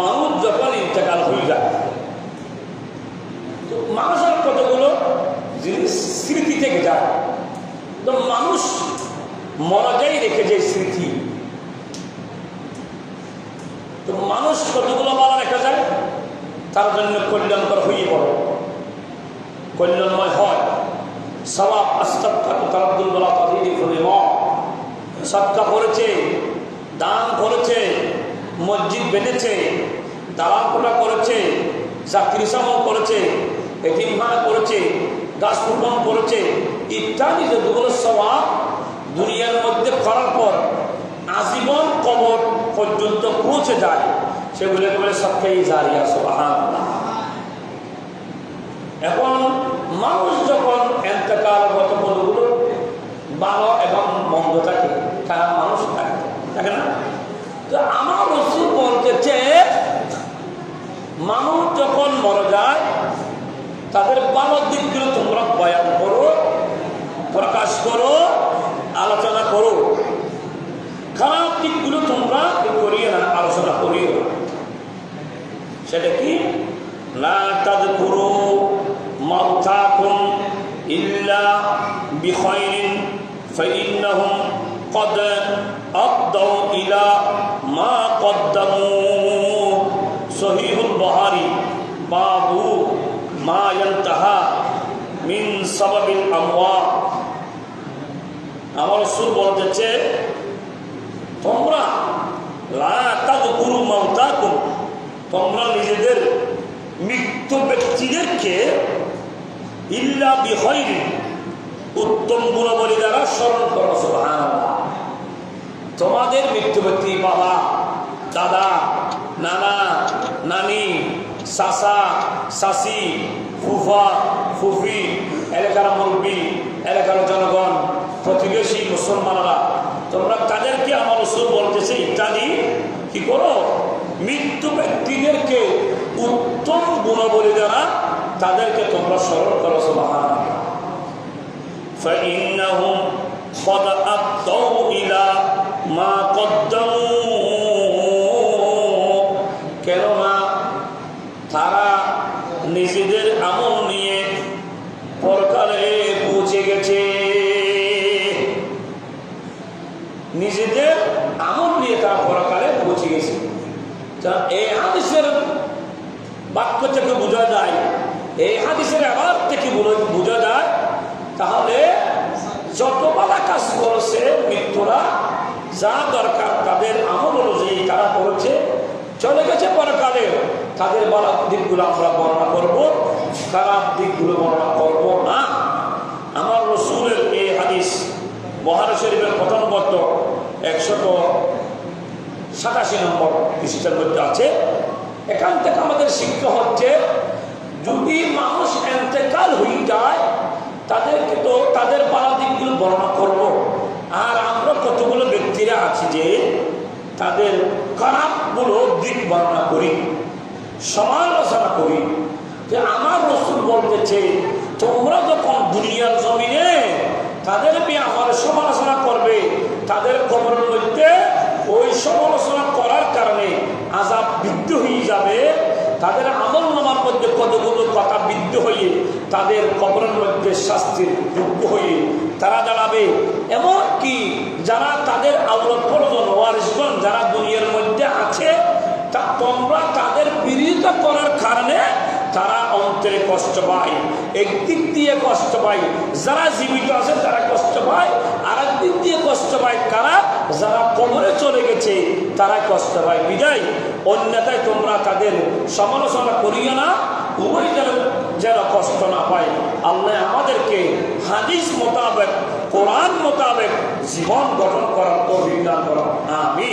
মানুষ যখন ইন্তেকাল হয়ে যায়, তো মানুষের কতগুলো জিনিস স্মৃতি থেকে যায়। তো মানুষ মরা যায় রেখে যায় স্মৃতি। তো মানুষ কতগুলো মালা রেখে যায়? তার জন্য কল্যাণকর হয়ে পড়ে কল্যাণময় হয়। সবাব তার আব্দুল বলা তাদের সৎকা করেছে, দান করেছে মসজিদ বেঁধেছে দালান কোটা করেছে, চাকরি সামল করেছে এটিমখানা করেছে, গাছ রোপণ করেছে, ইত্যাদি যতগুলো স্বভাব দুনিয়ার মধ্যে করার পর আজীবন কবর পর্যন্ত পৌঁছে যায়। সেগুলোকে বলে সবটাই জারিয়া সোহান এখন মানুষ যখন এতেকাল গত পদগুলো ভালো এবং মন্দ থাকে খারাপ মানুষ থাকে থাকে না তো আমার রসুল বলতেছে মানুষ যখন মরে যায় তাদের ভালো দিকগুলো তোমরা বয়ান করো প্রকাশ করো আলোচনা করো খারাপ দিকগুলো তোমরা করিয়ে না আলোচনা করিও না সেটা কি লা তাযকুরু মাউতাকুম ইল্লা বিখাইরিন ফাইন্নাহুম قد أفضوا إلى ما قدموا বাবু মা ইনতাহা মিন সাবাবিল আমওয়া। আমার সুর বলতেছে তোমরা লাগুরু মমতাকুম তোমরা নিজেদের মৃত্যু ব্যক্তিদেরকে ইল্লা বিহরি উত্তম গুণাবলী দ্বারা স্মরণ করো তোমাদের মৃত্যু ব্যক্তি বা চাচা চাচি ফুফা ফুফি এলাকার মুরব্বী এলাকার জনগণ প্রতিবেশী মুসলমানরা তোমরা তাদেরকে আমার ওসব বলতেছে ইত্যাদি কি করো মৃত্যু ব্যক্তিদেরকে উত্তম গুণবলী দ্বারা তাদেরকে তোমরা স্মরণ করো সুবাহান فإنهم قد أبدوا إلى ما قدموا নিজেদের আমল নিয়ে পরকালে পৌঁছে গেছে। নিজেদের আমল নিয়ে তারা পরকালে পৌঁছে গেছে। তা এই হাদিসের বাক্য থেকে বোঝা যায়, এই হাদিসের আবার থেকে বোঝা যায়, তাহলে যত বালা কাজ করেছে মৃত্যুরা, যা দরকার তাদের আমল অনুযায়ী তারা করেছে চলে গেছে পরকালে। তাদের বালা দিকগুলো আমরা বর্ণনা করব। খারাপ দিকগুলো বর্ণনা করব না। আমার রসুলের এই হাদিস মহান শরীফের প্রথম পত্র একশত সাতাশি নম্বর পৃষ্ঠার মধ্যে আছে। এখান থেকে আমাদের শিক্ষা হচ্ছে, যদি মানুষ এন্তেকাল হয়ে যায়, তাদেরকে তো তাদের পাড়া দিকগুলো বর্ণনা করব। আর আমরা কতগুলো ব্যক্তিরা আছি যে তাদের খারাপগুলো দিক বর্ণনা করি, সমালোচনা করি। যে আমার রসুল বলতেছে, তোমরা যখন দুনিয়ার জমিনে তাদের আমার সমালোচনা করবে, তাদের কবরের মধ্যে ওই সমালোচনা করার কারণে আজাব বৃদ্ধ হয়ে যাবে, তাদের আমল নামার মধ্যে কতগুলো কথা বৃদ্ধ হয়ে, তাদের কবরের মধ্যে শাস্তির যোগ্য হয়ে তারা দাঁড়াবে। এমনকি যারা তাদের আউলত প্রয়োজন ওয়ারিসগণ যারা দুনিয়ার তোমরা তাদের বিরোধিতা করার কারণে তারা অন্তরে কষ্ট পায়। একদিক দিয়ে কষ্ট পায়, যারা জীবিত আছে তারা কষ্ট পায়। আর একদিক দিয়ে কষ্ট পায় কারা? যারা কবরে চলে গেছে, তারা কষ্ট পায়। বিদায়, অন্যথায় তোমরা তাদের সমালোচনা করিও না, উভয় যেন যেন কষ্ট না পায়। আল্লাহ আমাদেরকে হাদিস মোতাবেক, কোরআন মোতাবেক জীবন গঠন করার অভিজ্ঞান করা আমি